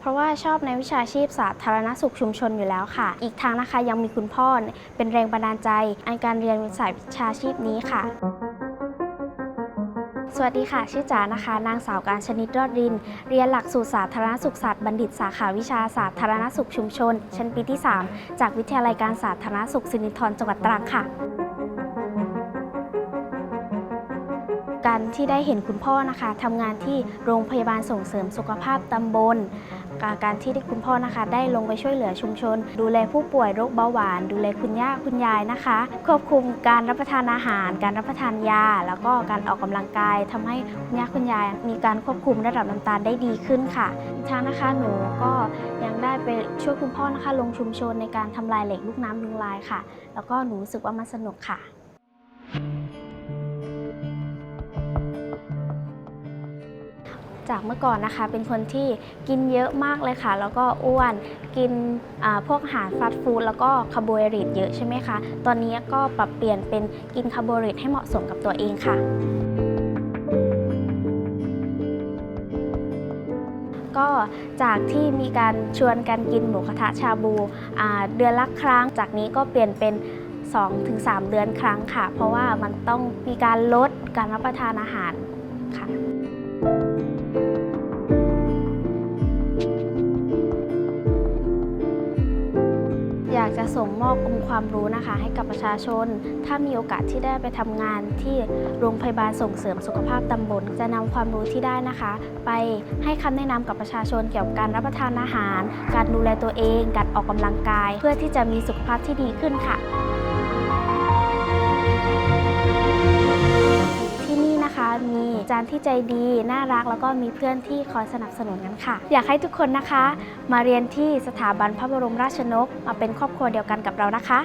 เพราะว่าชอบในวิชาชีพสาธารณสุขชุมชนอยู่แล้วค่ะ อีกทางนะคะยังมีคุณพ่อเป็นแรงบันดาลใจในการเรียนสายวิชาชีพนี้ค่ะสวัสดีค่ะ ชื่อจ๋านะคะ นางสาวการชนิดรอดริน เรียนหลักสูตรสาธารณสุขศาสตร์บัณฑิตสาขาวิชาสาธารณสุขชุมชน ชั้นปีที่ 3 จากวิทยาลัยการสาธารณสุขสิรินธรจังหวัดตรังค่ะ การที่ได้เห็นคุณพ่อนะคะทำงานที่โรงพยาบาลส่งเสริมสุขภาพตำบล การที่ได้คุณพ่อนะคะ ได้ลงไปช่วยเหลือชุมชน ดูแลผู้ป่วยโรคเบาหวาน ดูแลคุณย่าคุณยายนะคะ ควบคุมการรับประทานอาหาร การรับประทานยา แล้วก็การออกกำลังกายทำให้คุณย่าคุณยาย มีการควบคุมระดับน้ำตาลได้ดีขึ้นค่ะอีกทางนะคะหนูก็ยังได้ไปช่วยคุณพ่อนะคะ ลงชุมชนในการทำลายเหล็กลูกน้ำยุงลายค่ะ แล้วก็หนูรู้สึกว่ามันสนุกค่ะ จากเมื่อก่อนนะคะ เป็นคนที่กินเยอะมากเลยค่ะ แล้วก็อ้วนกินพวกอาหารฟาสต์ฟู้ดแล้วก็คาร์โบไฮเดรตเยอะใช่ไหมคะ ตอนนี้ก็ปรับเปลี่ยนเป็นกินคาร์โบไฮเดรตให้เหมาะสมกับตัวเองค่ะก็จากที่มีการชวนกันกินหมูกระทะชาบูเดือนละครั้ง จากนี้ก็เปลี่ยนเป็น 2-3 เดือนครั้งค่ะ เพราะว่ามันต้องมีการลดการรับประทานอาหารค่ะากจะส่งมอบองค์ความรู้นะคะ ให้กับประชาชน ถ้ามีโอกาสที่ได้ไปทำงานที่โรงพยาบาลส่งเสริมสุขภาพตำบล จะนำความรู้ที่ได้นะคะ ไปให้คำแนะนำกับประชาชนเกี่ยวกับการรับประทานอาหาร การดูแลตัวเอง การออกกำลังกาย เพื่อที่จะมีสุขภาพที่ดีขึ้นค่ะาจารย์ที่ใจดี น่ารัก แล้วก็มีเพื่อนที่คอยสนับสนุนกันค่ะ อยากให้ทุกคนนะคะ มาเรียนที่สถาบันพระบรมราชนก มาเป็นครอบครัวเดียวกันกับเรานะคะ